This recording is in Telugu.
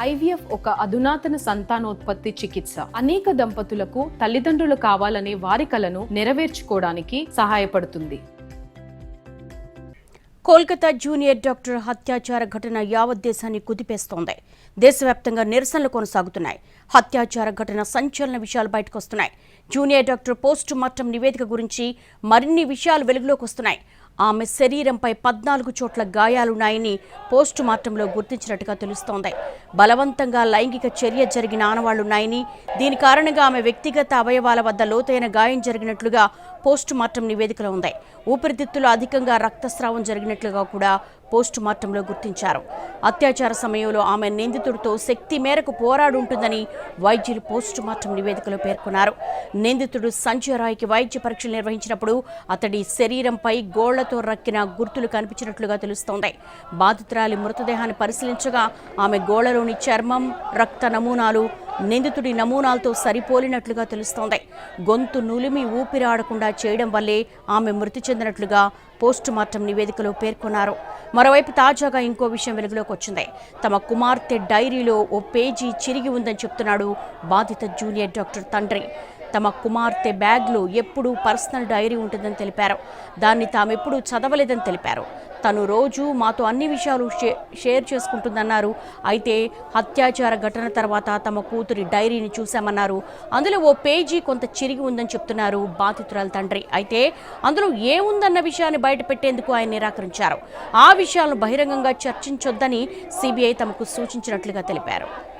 ఐవీఎఫ్ ఒక అధునాతన సంతానోత్పత్తి చికిత్స. అనేక దంపతులకు తల్లిదండ్రులు కావాలనే వారి కలను నెరవేర్చుకోవడానికి సహాయపడుతుంది. కోల్కతా జూనియర్ డాక్టర్ హత్యాచార ఘటన యావత్ దేశాన్ని కుదిపేస్తోంది. దేశవ్యాప్తంగా నిరసనలు కొనసాగుతున్నాయి. హత్యాచార ఘటన సంచలన విషయాలు బయటకొస్తున్నాయి జూనియర్ డాక్టర్ పోస్ట్ మార్టం నివేదిక గురించి మరిన్ని విషయాలు వెలుగులోకి వస్తున్నాయి. ఆమె శరీరంపై పద్నాలుగు చోట్ల గాయాలున్నాయని పోస్టు మార్టంలో గుర్తించినట్టుగా తెలుస్తోంది. బలవంతంగా లైంగిక చర్య జరిగిన ఆనవాళ్ళున్నాయని దీని కారణంగా ఆమె వ్యక్తిగత అవయవాల వద్ద లోతైన గాయం జరిగినట్లుగా పోస్టు మార్టం నివేదికలో ఉంది. ఊపిరితిత్తులు అధికంగా రక్తస్రావం జరిగినట్లుగా కూడా పోస్టు మార్టంలో గుర్తించారు. అత్యాచార సమయంలో ఆమె నిందితుడితో శక్తి మేరకు పోరాడుంటుందని వైద్యులు పోస్టు మార్టం నివేదికలో పేర్కొన్నారు. నిందితుడు సంజయ్ రాయ్కి వైద్య పరీక్షలు నిర్వహించినప్పుడు అతడి శరీరంపై గోళ్ళతో రక్కిన గుర్తులు కనిపించినట్లుగా తెలుస్తోంది. బాధితురాలి మృతదేహాన్ని పరిశీలించగా ఆమె గోళ్ళలోని చర్మం రక్త నమూనాలు నిందితుడి నమూనాలతో సరిపోలినట్లుగా తెలుస్తోంది. గొంతు నులిమి ఊపిరాడకుండా చేయడం వల్లే ఆమె మృతి చెందినట్లుగా పోస్టుమార్టం నివేదికలో పేర్కొన్నారు. మరోవైపు తాజాగా ఇంకో విషయం వెలుగులోకి వచ్చింది. తమ కుమార్తె డైరీలో ఓ పేజీ చిరిగి ఉందని చెప్తున్నాడు బాధిత జూనియర్ డాక్టర్ తండ్రి. తమ కుమార్తె బ్యాగ్లో ఎప్పుడూ పర్సనల్ డైరీ ఉంటుందని తెలిపారు. దాన్ని తామెప్పుడూ చదవలేదని తెలిపారు. తను రోజు మాతో అన్ని విషయాలు షేర్ చేసుకుంటుందన్నారు. అయితే హత్యాచార ఘటన తర్వాత తమ కూతురి డైరీని చూశామన్నారు. అందులో ఓ పేజీ కొంత చిరిగి ఉందని చెప్తున్నారు బాధితురాల తండ్రి. అయితే అందులో ఏముందన్న విషయాన్ని బయటపెట్టేందుకు ఆయన నిరాకరించారు. ఆ విషయాలను బహిరంగంగా చర్చించొద్దని సిబిఐ తమకు సూచించినట్లుగా తెలిపారు.